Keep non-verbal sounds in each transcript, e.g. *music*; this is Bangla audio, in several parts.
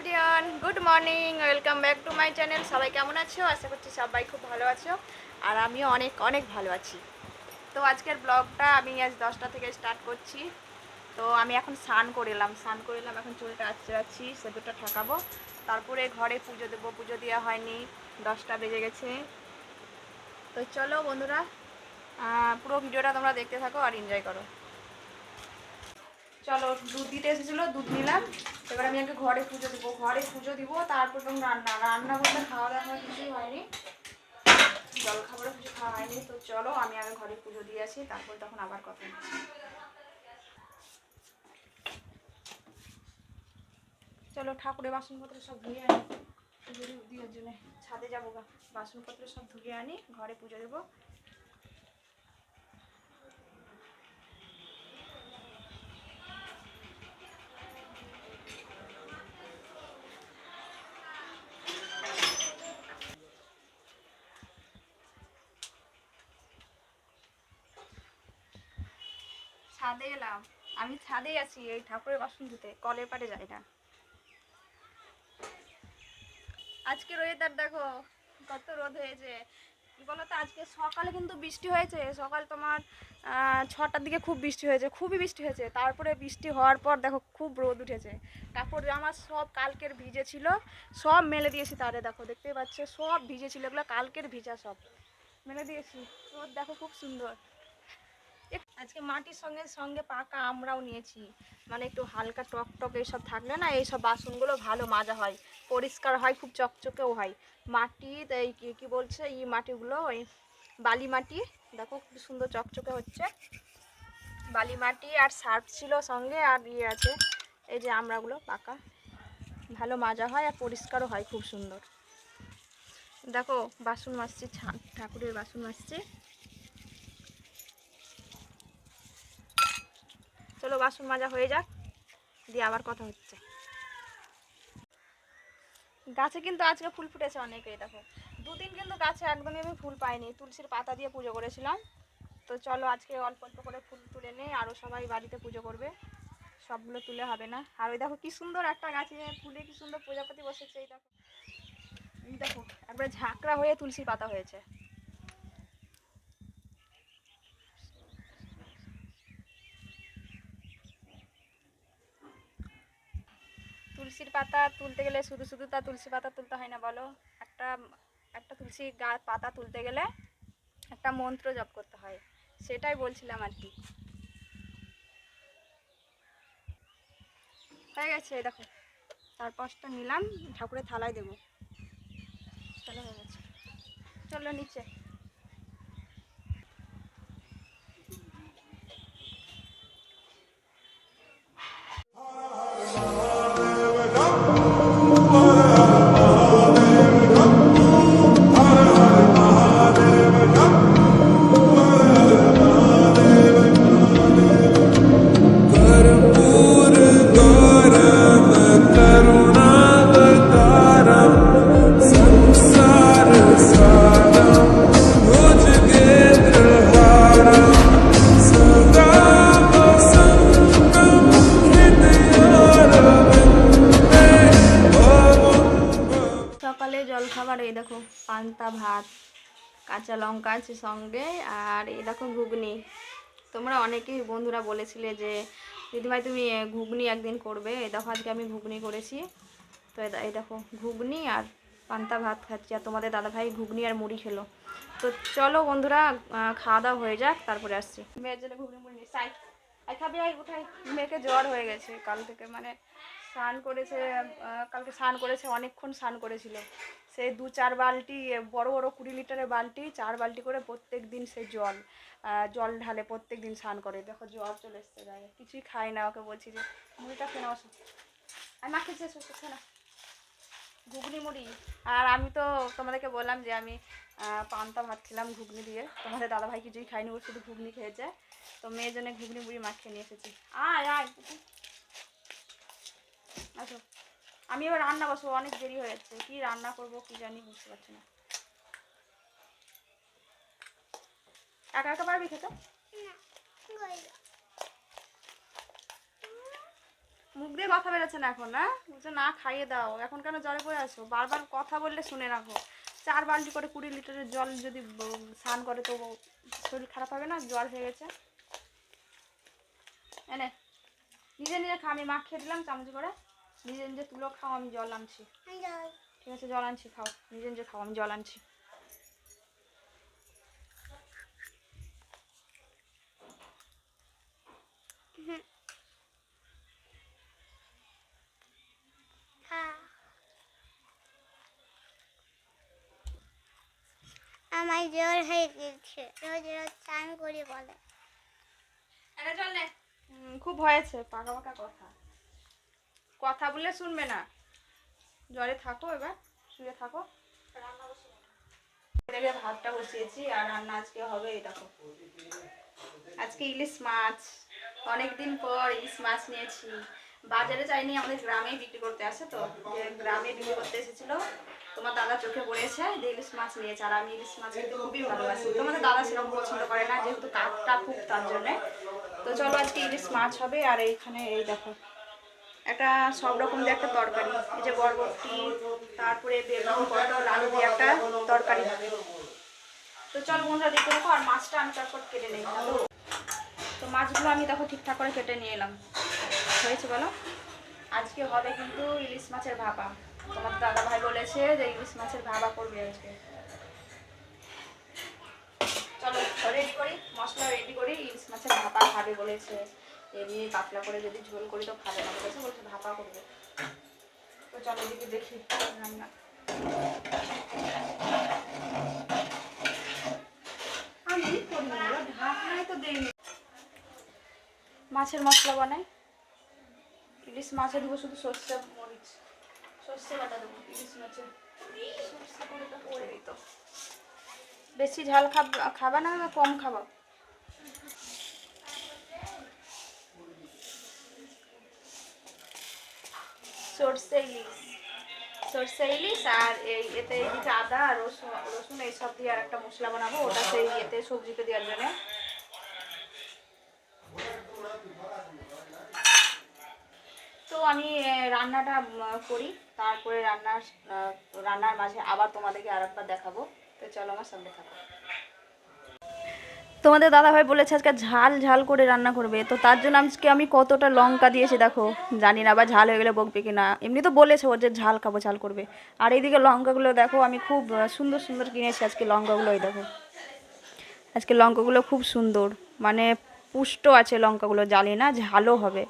Everyone good morning welcome back to my channel সবাই কেমন আছো? আশা করছি সবাই খুব ভালো আছো। আর আমিও অনেক অনেক ভালো আছি। তো আজকের ব্লগটা আমি আজ দশটা থেকে স্টার্ট করছি। তো আমি এখন স্নান করে এলাম। স্নান করে এলাম, এখন চুলটা যাচ্ছি সেতুটা ঠাকাবো। তারপরে ঘরে পুজো দেবো। পুজো দেওয়া হয়নি। দশটা বেজে গেছে। তো চলো বন্ধুরা পুরো ভিডিওটা তোমরা দেখতে থাকো আর এনজয় করো। চলো, দুধ দিতে এসেছিল, দুধ নিলাম। এবার আমি আগে ঘরে পুজো দেবো। ঘরে পুজো দিব, তারপর তখন রান্না। রান্না বলতে খাওয়া দাওয়া কিছুই হয়নি। জল খাবারও কিছু খাওয়া হয়নি। তো চলো, আমি আগে ঘরে পুজো দিয়ে আসি, তারপর তখন আবার কথা হচ্ছে চলো, ঠাকুরের বাসনপত্র সব ধুয়ে আনি। পুজো দি- দেওয়ার জন্য ছাদে যাব বাসনপত্র সব ধুয়ে আনি, ঘরে পুজো দেবো। ছাদে এলাম। আমি ছাদেই আছি, এই ঠাকুরের বাসন ধুতে। কলের পাড়ে যাই না। আজকে ওয়েদার দেখো, কত রোদ হয়েছে। বলতো, আজকে সকালে কিন্তু বৃষ্টি হয়েছে। সকাল তোমার ছটার দিকে খুব বৃষ্টি হয়েছে, খুবই বৃষ্টি হয়েছে। তারপরে বৃষ্টি হওয়ার পর দেখো খুব রোদ উঠেছে। কাপড় জামা সব কালকের ভিজে ছিল, সব মেলে দিয়েছি তারে, দেখো, দেখতেই পাচ্ছ? সব ভিজে ছিল, এগুলো কালকের ভিজা সব। মেলে দিয়েছি। রোদ দেখো খুব সুন্দর। আজকে মাটির সঙ্গে সঙ্গে পাকা আমরাও নিয়েছি। মানে একটু হালকা টক টক এইসব থাকলে না এইসব বাসনগুলো ভালো মাজা হয়, পরিষ্কার হয়, খুব চকচকেও হয়। মাটি এই কী, কি বলছে এই মাটিগুলো, ওই বালি মাটি, দেখো খুব সুন্দর চকচকে হচ্ছে। বালি মাটি আর সার্ফ ছিল সঙ্গে আর ইয়ে আছে, এই যে আমরাগুলো পাকা। ভালো মাজা হয় আর পরিষ্কারও হয় খুব সুন্দর। দেখো বাসন মাজছি ঠাকুরের বাসন মাজছি। চলো, বাসন মাজা হয়ে যাক। দিয়ে আবার কথা হচ্ছে। গাছে কিন্তু আজকে ফুল ফুটেছে অনেকেই দেখো। দুদিন কিন্তু গাছে একদমই আমি ফুল পাইনি। তুলসীর পাতা দিয়ে পুজো করেছিলাম। তো চলো, আজকে অল্প অল্প করে ফুল তুলে নেই আরও সবাই বাড়িতে পুজো করবে। সবগুলো তুলে হবে না। আর ওই দেখো, কি সুন্দর একটা গাছে ফুলে কি সুন্দর প্রজাপতি বসেছে, এই দেখো। এই দেখো, একবারে ঝাঁকড়া হয়ে তুলসীর পাতা হয়েছে। তুলসীর পাতা তুলতে গেলে শুধু শুধু তা তুলসী পাতা তুলতে হয় না বলো? একটা একটা তুলসী গা, পাতা তুলতে গেলে একটা মন্ত্র জপ করতে হয়। সেটাই বলছিলাম আর কি। হয়ে গেছে দেখো। চার পাঁচটা নিলাম, ঠাকুরের থালায় দেবো। চলো, হয়ে গেছে। চলো, নিচে। পান্তা, ভাত, কাঁচা লঙ্কা আছে সঙ্গে আর দেখো ঘুগনি। তোমরা অনেকেই বন্ধুরা বলেছিলে যে, দিদিভাই, তুমি ঘুগনি একদিন করবে। এই দেখো, আজকে আমি ঘুগনি করেছি। তো এই দেখো, ঘুগনি আর পান্তা, ভাত খাচ্ছি। আর তোমাদের দাদাভাই ঘুগনি আর মুড়ি খেলো। তো চলো বন্ধুরা খাওয়া দাওয়া হয়ে যাক, তারপরে আসছি। মেয়ের জন্য ঘুগনি, মুড়ি নিয়ে সাই খাবি আই উঠাই। মেয়েকে জ্বর হয়ে গেছে। কাল থেকে মানে স্নান করেছে কালকে স্নান করেছে, অনেকক্ষণ স্নান করেছিল। সেই দু চার বালতি, বড় বড় কুড়ি লিটারের বালতি, চার বালতি করে প্রত্যেক দিন সে জল জল ঢালে প্রত্যেক দিন স্নান করে। দেখো জ্বর চলে এসছে গায়ে। কিছুই খায় না ওকে বলছি যে, মুড়িটা খেয়ে নাও আর না খেয়েছে খেয়ে না ঘুগনি মুড়ি। আর আমি তো তোমাদেরকে বললাম যে আমি পান্তা ভাত খেলাম ঘুগনি দিয়ে। তোমাদের দাদাভাই কিছুই খায়নি, ও শুধু ঘুগনি খেয়েছে। তো মেয়ের জন্য ঘুগনি মুড়ি মাখিয়ে নিয়ে এসেছি। আয় আয়। আসো। আমি এবার রান্না বসবো, অনেক দেরি হয়ে যাচ্ছে। কি রান্না করব কি জানি বুঝতে পারছি না। একা একা পারবি খেতে? মুখ দিয়ে কথা বেরোচ্ছে না এখন, না? বলছে না খাইয়ে দাও। এখন কেন জলে পড়ে আসো বারবার কথা বললে শুনে রাখো। চার বালতি করে কুড়ি লিটারের জল যদি স্নান করে তো শরীর খারাপ হবে না? জল হয়ে গেছে? এনে, নিজে নিজে খা, আমি মাখ খেয়ে দিলাম চামচ করে। নিজে নিজে তুলো খাও আমি জল আনছি। ঠিক আছে জল আনছি খাও নিজে নিজে খাও আমি জল আনছি। আমার জ্বর হয়ে গেছে রোজ রোজ চান করি বলে। এনে জল নে খুব হয়েছে পাকা পাকা কথা। কথা বলে শুনবে না। জ্বরে থাকো এবার, শুয়ে থাকো। ভাতটা বসিয়েছি আর রান্না আজকে হবে দেখো। আজকে ইলিশ মাছ, অনেকদিন পর ইলিশ মাছ নিয়েছি। বাজারে চাইনি আমাদের গ্রামেই বিক্রি করতে আসে তো। গ্রামে বিক্রি করতে এসেছিল, তোমার দাদা চোখে পড়েছে যে ইলিশ মাছ নিয়েছে। আর আমি ইলিশ মাছ খেতে খুবই ভালোবাসি। তোমাদের দাদা সেরকম পছন্দ করে না, যেহেতু কাঠটা খুব তার জন্যে। তো চলো আজকে ইলিশ মাছ হবে, আর এইখানে এই দেখো। একটা সব রকম দিয়ে একটা তরকারি। এই যে বরবটি, তারপরে বেগুন, পটল, আলু দিয়ে একটা তরকারি। হবে তো চল বন্ধুরা, দেখতে দেখো আর মাছটা আমি তারপর কেটে নেই। তো মাছগুলো আমি দেখো ঠিকঠাক করে কেটে নিয়ে এলাম। হয়েছে বলো? আজকে হবে কিন্তু ইলিশ মাছের ভাপা। তোমার দাদা ভাই বলেছে যে ইলিশ মাছের ভাপা করবে আজকে। চলো, রেডি করি, মশলা রেডি করি, ইলিশ মাছের ভাপা খাবে বলেছে। এমনি পাতলা করে যদি ঝোল করি তো খাবে না বলেছে বলছে ভাপা করবে। তো চলো এদিকে দেখি রান্না। আমি তো দেয়নি মাছের মশলা বানাই। ইলিশ মাছে দেবো শুধু সর্ষে মরিচ। সর্ষে বাটা দেবো ইলিশ মাছে সর্ষে করে দিত বেশি ঝাল খাব খাবা না কম খাবা? সর্ষে ইলিশ সর্ষে ইলিশ আর এই এতে এদিকে আদা, রসুন রসুন এইসব দিয়ে আর একটা মশলা বানাবো। ওটা সেই এতে সবজিতে দেওয়ার জন্য। তো আমি রান্নাটা করি। তারপরে রান্নার রান্নার মাঝে আবার তোমাদেরকে আর একবার দেখাবো। তো চলো আমার সঙ্গে থাকো। তোমাদের দাদা ভাই বলেছে আজকে ঝাল ঝাল করে রান্না করবে, তো তার জন্য আজকে আমি কতটা লঙ্কা দিয়েছি দেখো। জানি না বা ঝাল হয়ে গেলে বকবে কি না এমনি তো বলেছে ও যে ঝাল খাব, ঝাল করবে। আর এইদিকে লঙ্কাগুলো দেখো, আমি খুব সুন্দর সুন্দর কিনেছি আজকে লঙ্কাগুলো, এই দেখো। আজকে লঙ্কাগুলো খুব সুন্দর মানে পুষ্ট আছে লঙ্কাগুলো, জানি না, ঝালও হবে।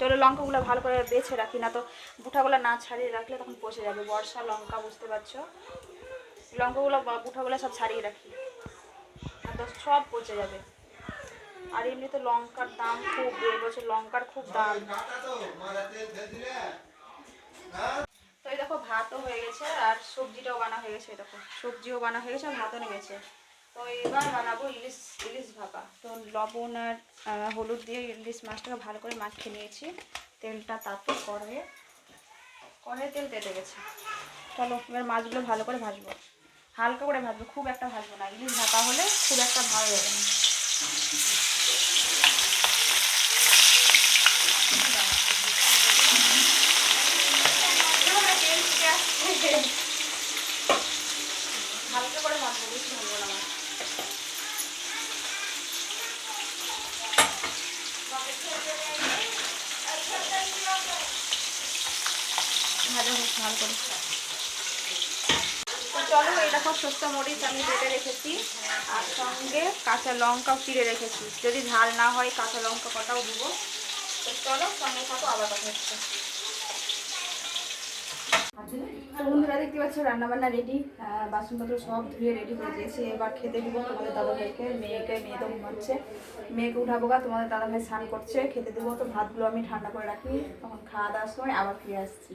চলো লঙ্কাগুলো ভালো করে বেছে রাখি, না তো বুঠাগুলো না ছাড়িয়ে রাখলে তখন পচে যাবে। বর্ষা, লঙ্কা, বুঝতে পারছ? লঙ্কাগুলো বুঠাগুলো সব ছাড়িয়ে রাখি। তো সব পচে যাবে। আর এমনিতে লঙ্কার দাম খুব এবছর লঙ্কার খুব দাম। তো এই দেখো, ভাতও হয়ে গেছে, আর সবজিটাও বানা হয়ে গেছে দেখো। সবজিও বানা হয়ে গেছে, আর ভাতও নেমেছে তো এবার বানাবো ইলিশ ইলিশ ভাপা। তো লবণ আর হলুদ দিয়ে ইলিশ মাছটাকে ভালো করে মাখিয়ে নিয়েছি। তেলটা তাতে, কড়াইয়ে কড়াইয়ে তেল তেতে গেছে চলো, এবার মাছগুলো ভালো করে ভাজবো। হালকা করে ভাজবো, খুব একটা ভাজবো না ইলিশ ভাপা হলে খুব একটা ভালো যাবে না। হালকা করে ভাজবো, বেশি ভাজবো না ভালো ভালো করে চলো, এই দেখো শস্য মরিচ আমি বেটে রেখেছি আর সঙ্গে কাঁচা লঙ্কাও চিড়ে রেখেছি। যদি ঝাল না হয়, কাঁচা লঙ্কা কটাও দিব। তো চলো, সঙ্গে থাকো, আবার কথা হচ্ছে। বন্ধুরা, দেখতে পাচ্ছ, রান্নাবান্না রেডি বাসনপত্র সব ধুয়ে রেডি হয়ে গিয়েছে এবার খেতে দিব তোমাদের দাদা ভাইকে মেয়েকে, মেয়ে তো ঘুমাচ্ছে। মেয়েকে উঠাবো গা, তোমাদের দাদা ভাই স্নান করছে, খেতে দেবো। তো ভাতগুলো আমি ঠান্ডা করে রাখি, তখন খাওয়া দাওয়ার সময় আবার ফিরে আসছি।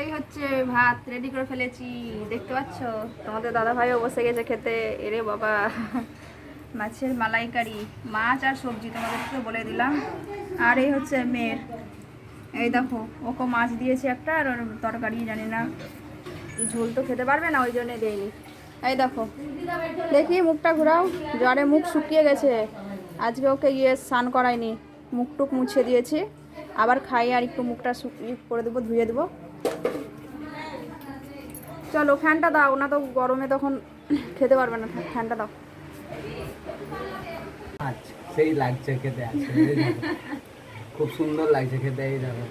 এই হচ্ছে ভাত রেডি করে ফেলেছি, দেখতে পাচ্ছ? তোমাদের দাদা ভাইও বসে গেছে খেতে। এরে বাবা, মাছের মালাইকারি, মাছ আর সবজি তোমাদেরকে বলে দিলাম। আর এই হচ্ছে মেয়ের। এই দেখো, ওকে মাছ দিয়েছি একটা আর ওর তরকারি, জানি না। ঝোল তো খেতে পারবে না, ওই জন্যে দেয়নি। এই দেখো, দেখি মুখটা ঘোরাও। জ্বরে মুখ শুকিয়ে গেছে। আজকে ওকে গিয়ে স্নান করাইনি। মুখ টুক মুছে দিয়েছি। আবার খাই আর একটু মুখটা শুকিয়ে করে দেবো ধুয়ে দেবো। চলো ফ্যানটা দাও না তো গরমে তখন খেতে পারবে না ফ্যানটা দাও। আচ্ছা সেই লাগছে খেতে খুব সুন্দর লাগছে খেতে এই দেখো।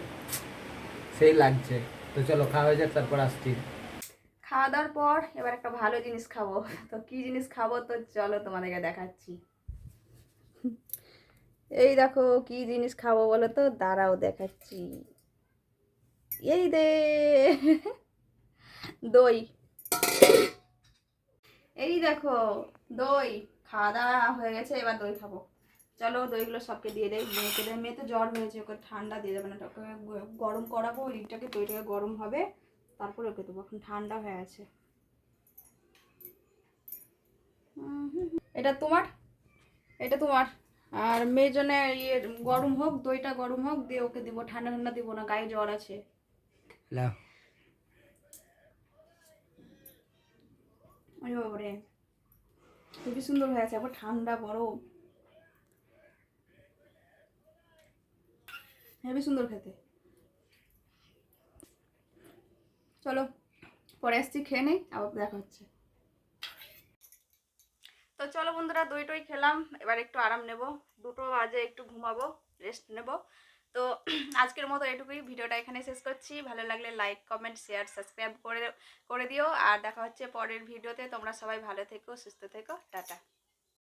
সেই লাগছে। তো চলো খাওয়া হয়ে যাক তারপর আসছি। খাওয়া দাওয়ার পর এবার একটা ভালো জিনিস খাব। তো কি জিনিস খাব? তো চলো তোমাদেরকে দেখাচ্ছি। এই দেখো কি জিনিস খাব বলো তো? দাঁড়াও দেখাচ্ছি। এই দে। দই। এই দেখো, দই। খাওয়া দাওয়া হয়ে গেছে, এবার দই খাব। চলো দইগুলো সবকে দিয়ে দেয় মেয়েকে দেয় মেয়ে তো জ্বর হয়েছে, ওকে ঠান্ডা দিয়ে দেবে না। ওকে গরম করাবো লিপটাকে দইটাকে গরম হবে, তারপরে ওকে দেবো। এখন ঠান্ডা হয়ে আছে। এটা তোমার? এটা তোমার। আর মেয়ের জন্য ইয়ে গরম হোক দইটা গরম হোক দিয়ে ওকে দিব ঠান্ডা ঠান্ডা দিব না গায়ে জ্বর আছে। ওই বাবারে খুবই সুন্দর হয়ে আছে আবার ঠান্ডা বরফ। হেবি সুন্দর খেতে। চলো পরে আসছি খেয়ে নেই আবার দেখা হচ্ছে। তো চলো বন্ধুরা দই খেলাম। এবার একটু আরাম নেব। দুটো বাজে, একটু ঘুমাবো রেস্ট নেব। তো *clears throat* আজকের মতো এটুকুই। ভিডিওটা এখানে শেষ করছি। ভালো লাগলে লাইক কমেন্ট শেয়ার সাবস্ক্রাইব করে করে দিও। আর দেখা হচ্ছে পরের ভিডিওতে। তোমরা সবাই ভালো থেকো, সুস্থ থেকো। টাটা।